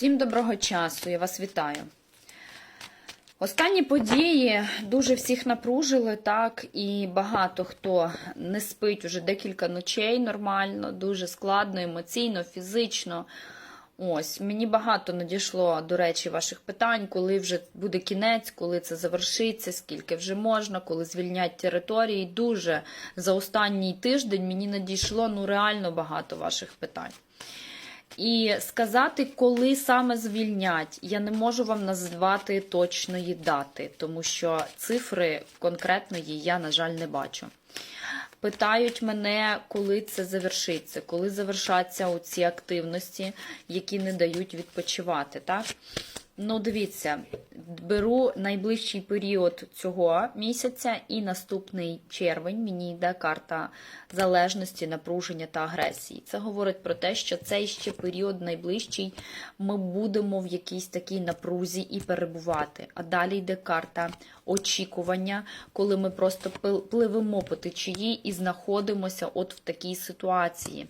Всім доброго часу, я вас вітаю. Останні події дуже всіх напружили, так, і багато хто не спить уже декілька ночей нормально, дуже складно, емоційно, фізично. Ось, мені багато надійшло, до речі, ваших питань, коли вже буде кінець, коли це завершиться, скільки вже можна, коли звільнять території. Дуже за останній тиждень мені надійшло ну реально багато ваших питань. І сказати, коли саме звільнять, я не можу вам назвати точної дати, тому що цифри конкретної я, на жаль, не бачу. Питають мене, коли це завершиться, коли завершаться ці активності, які не дають відпочивати. Так? Ну, дивіться, беру найближчий період цього місяця і наступний червень мені йде карта залежності, напруження та агресії. Це говорить про те, що цей ще період найближчий ми будемо в якійсь такій напрузі і перебувати. А далі йде карта очікування, коли ми просто пливемо по течії і знаходимося от в такій ситуації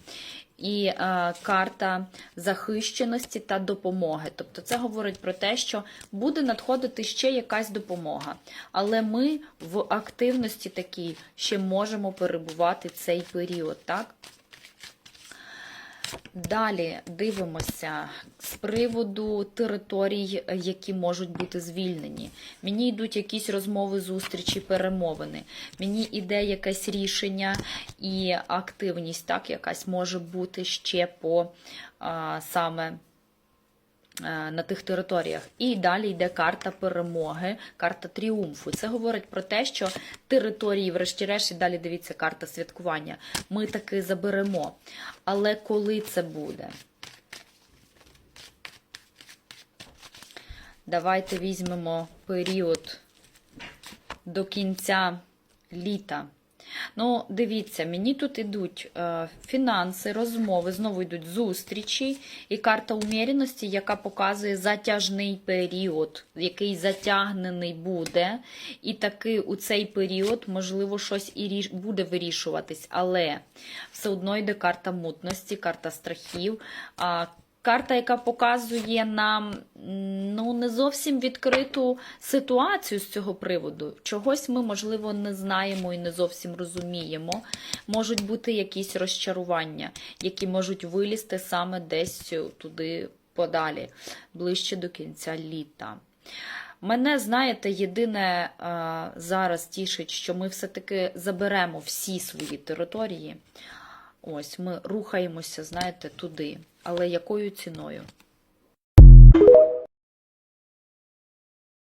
і е, карта захищеності та допомоги. Тобто це говорить про те, що буде надходити ще якась допомога. Але ми в активності такій ще можемо перебувати цей період, так? Далі дивимося з приводу територій, які можуть бути звільнені. Мені йдуть якісь розмови, зустрічі, перемовини. Мені йде якесь рішення і активність, так, якась може бути ще по а, саме. Е, На тих територіях. І далі йде карта перемоги, карта тріумфу. Це говорить про те, що території, врешті-решт, далі дивіться, карта святкування. Ми таки заберемо. Але коли це буде? Давайте візьмемо період до кінця літа. Ну, дивіться, мені тут ідуть е, фінанси, розмови, знову йдуть зустрічі і карта уміряності, яка показує затяжний період, який затягнений буде. І таки у цей період, можливо, щось і буде вирішуватись, але все одно йде карта мутності, карта страхів. Карта, яка показує нам ну, не зовсім відкриту ситуацію з цього приводу. Чогось ми, можливо, не знаємо і не зовсім розуміємо. Можуть бути якісь розчарування, які можуть вилізти саме десь туди подалі, ближче до кінця літа. Мене, знаєте, єдине а, зараз тішить, що ми все-таки заберемо всі свої території. Ось ми рухаємося, знаєте, туди. Але якою ціною?